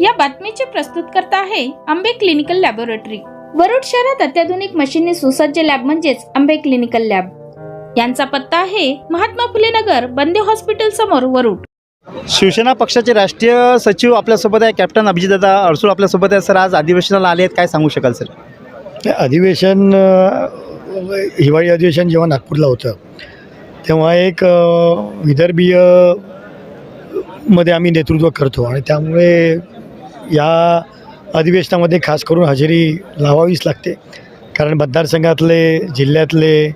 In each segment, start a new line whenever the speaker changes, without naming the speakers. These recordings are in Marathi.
या बातमीचे प्रस्तुतकर्ता आहे आंबे क्लिनिकल लॅबोरेटरी. वरुड शहरात अत्याधुनिक मशीनने सुसज्ज लॅब म्हणजेच आंबे क्लिनिकल लॅब. यांचा पत्ता आहे महात्मा फुले नगर बंदे हॉस्पिटल समोर वरुड.
शिवसेना पक्षाचे राष्ट्रीय सचिव आपल्यासोबत आहे कॅप्टन अभिजितदादा अडसूळ आपल्यासोबत आहे. सर आज अधिवेशनाला आले आहेत. काय सांगू शकाल सर?
ते अधिवेशन अ, हिवाळी अधिवेशन जेव्हा नागपूरला होतं तेव्हा एक अ, विदर्भीय मध्ये आम्ही नेतृत्व करतो आणि त्यामुळे या अधिवेशनामध्ये खास करून हजेरी लावावीच लागते. कारण मतदारसंघातले जिल्ह्यातले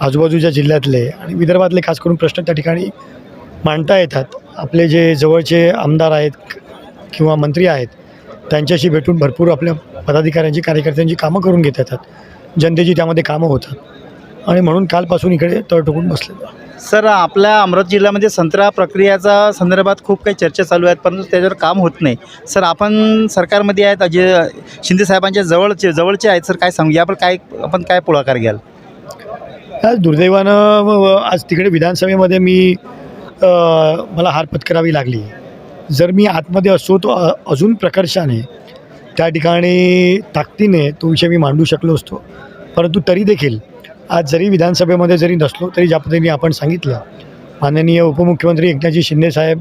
आजूबाजूच्या जिल्ह्यातले आणि विदर्भातले खास करून प्रश्न त्या ठिकाणी मांडता येतात. आपले जे जवळचे आमदार आहेत किंवा मंत्री आहेत त्यांच्याशी भेटून भरपूर आपल्या पदाधिकाऱ्यांची कार्यकर्त्यांची कामं करून घेत येतात. जनतेची त्यामध्ये कामं होतात. आणि म्हणून कालपासून इकडे तळ ठोकून बसलेलो.
सर आपल्या अमरावती जिल्ह्यामध्ये संत्रा प्रक्रियाचा संदर्भात खूप काही चर्चा चालू आहेत परंतु त्याच्यावर काम होत नाही. सर आपण सरकारमध्ये आहेत अजय शिंदे साहेबांच्या जवळचे जवळचे आहेत सर काय सांगू? यावर काय आपण काय पुढाकार घ्याल?
आज दुर्दैवानं आज तिकडे विधानसभेमध्ये मी मला हार पत्करावी लागली. जर मी आतमध्ये असतो तो अजून प्रकर्षाने त्या ठिकाणी ताकदीने तो विषय मी मांडू शकलो असतो. परंतु तरी देखील आज जरी विधानसभेमध्ये जरी नसलो तरी ज्या पद्धतीने आपण सांगितलं माननीय उपमुख्यमंत्री एकनाथजी शिंदेसाहेब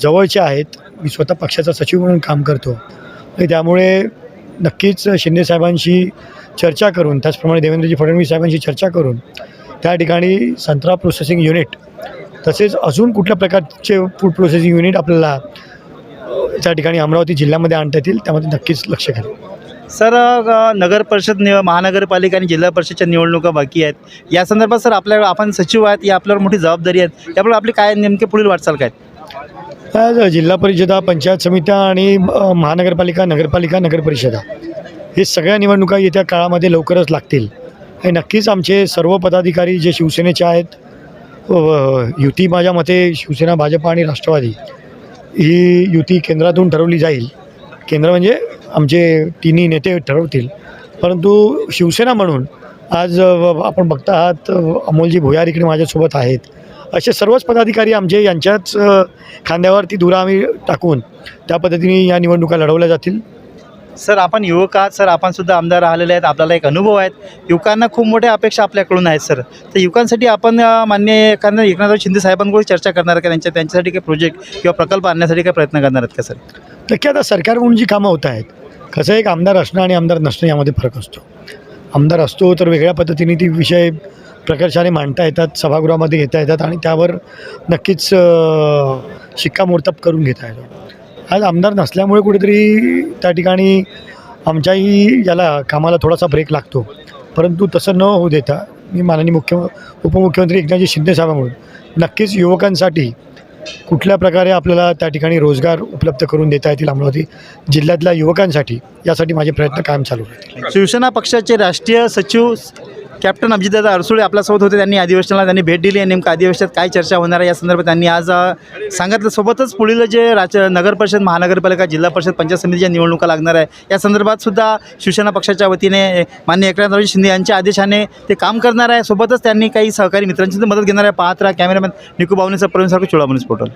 जवळचे आहेत मी स्वतः पक्षाचा सचिव म्हणून काम करतो आणि त्यामुळे नक्कीच शिंदेसाहेबांशी चर्चा करून त्याचप्रमाणे देवेंद्रजी फडणवीस साहेबांशी चर्चा करून त्या ठिकाणी संत्रा प्रोसेसिंग युनिट तसेच अजून कुठल्या प्रकारचे फूड प्रोसेसिंग युनिट आपल्याला त्या ठिकाणी अमरावती जिल्ह्यामध्ये आणता येतील त्यामध्ये नक्कीच लक्ष घालू.
सर नगर परिषद निव महानगरपालिका आणि जिल्हा परिषदच्या निवडणुका बाकी आहेत. या संदर्भात सर आपल्या आपण सचिव आहेत या आपल्यावर मोठी जबाबदारी आहेत. त्यामुळे आपली काय नेमके पुढील वाटचाल काय?
जिल्हा परिषदा पंचायत समित्या आणि महानगरपालिका नगरपालिका नगरपरिषदा हे सगळ्या निवडणुका येत्या काळामध्ये लवकरच लागतील. आणि नक्कीच आमचे सर्व पदाधिकारी जे शिवसेनेचे आहेत युती माझ्या मते शिवसेना भाजपा आणि राष्ट्रवादी ही युती केंद्रातून ठरवली जाईल. केंद्र म्हणजे आमचे तिन्ही नेते ठरवतील. परंतु शिवसेना म्हणून आज आपण बघता आहात अमोलजी भुयार इकडे माझ्यासोबत आहेत. असे सर्वच पदाधिकारी आमचे यांच्याच खांद्यावरती धुरा आम्ही टाकून त्या पद्धतीने या निवडणुका लढवल्या जातील.
सर आपण युवक आहात सर आपण सुद्धा आमदार राहिलेले आहेत आपल्याला एक अनुभव आहेत. युवकांना खूप मोठ्या अपेक्षा आपल्याकडून आहेत सर. तर युवकांसाठी आपण मान्य कारण एकनाथ शिंदे साहेबांकडून चर्चा करणार का? त्यांच्या त्यांच्यासाठी काही प्रोजेक्ट किंवा प्रकल्प आणण्यासाठी काय प्रयत्न करणार आहेत का सर?
नक्की आता सरकारकडून जी कामं होत आहेत कसं एक आमदार असणं आणि आमदार नसणं यामध्ये फरक असतो. आमदार असतो तर वेगळ्या पद्धतीने ती विषय प्रकर्षाने मांडता येतात सभागृहामध्ये घेता येतात आणि त्यावर नक्कीच शिक्कामोर्तब करून घेता येतो. आज आमदार नसल्यामुळे कुठेतरी त्या ठिकाणी आमच्याही याला कामाला थोडासा ब्रेक लागतो. परंतु तसं न होऊ देता मी माननीय मुख्य उपमुख्यमंत्री एकनाथजी शिंदे साहेबांकडून नक्कीच युवकांसाठी कुठल्या प्रकारे आपल्याला त्या ठिकाणी रोजगार उपलब्ध करून देता येतील अमरावती जिल्ह्यातल्या युवकांसाठी यासाठी माझे प्रयत्न कायम चालू राहतील.
शिवसेना पक्षाचे राष्ट्रीय सचिव कॅप्टन अभिजितदादा अडसुळे आपल्यासोबत होते. त्यांनी अधिवेशनाला त्यांनी भेट दिली आहे नेमकं अधिवेशनात काय चर्चा होणार आहे या संदर्भात त्यांनी आज सांगितलं. सोबतच पुढील जे राज नगर परिषद महानगरपालिका जिल्हा परिषद पंचायत समितीच्या निवडणुका लागणार आहे. या संदर्भात सुद्धा शिवसेना पक्षाच्या वतीने मान्य एकनाथराव शिंदे यांच्या आदेशाने ते काम करणार आहे. सोबतच त्यांनी काही सहकारी मित्रांची मदत घेणार आहे. पाहत राहा कॅमेरामॅन निकू बावनेचा प्रवीण सारखं चोळामणीस पोटल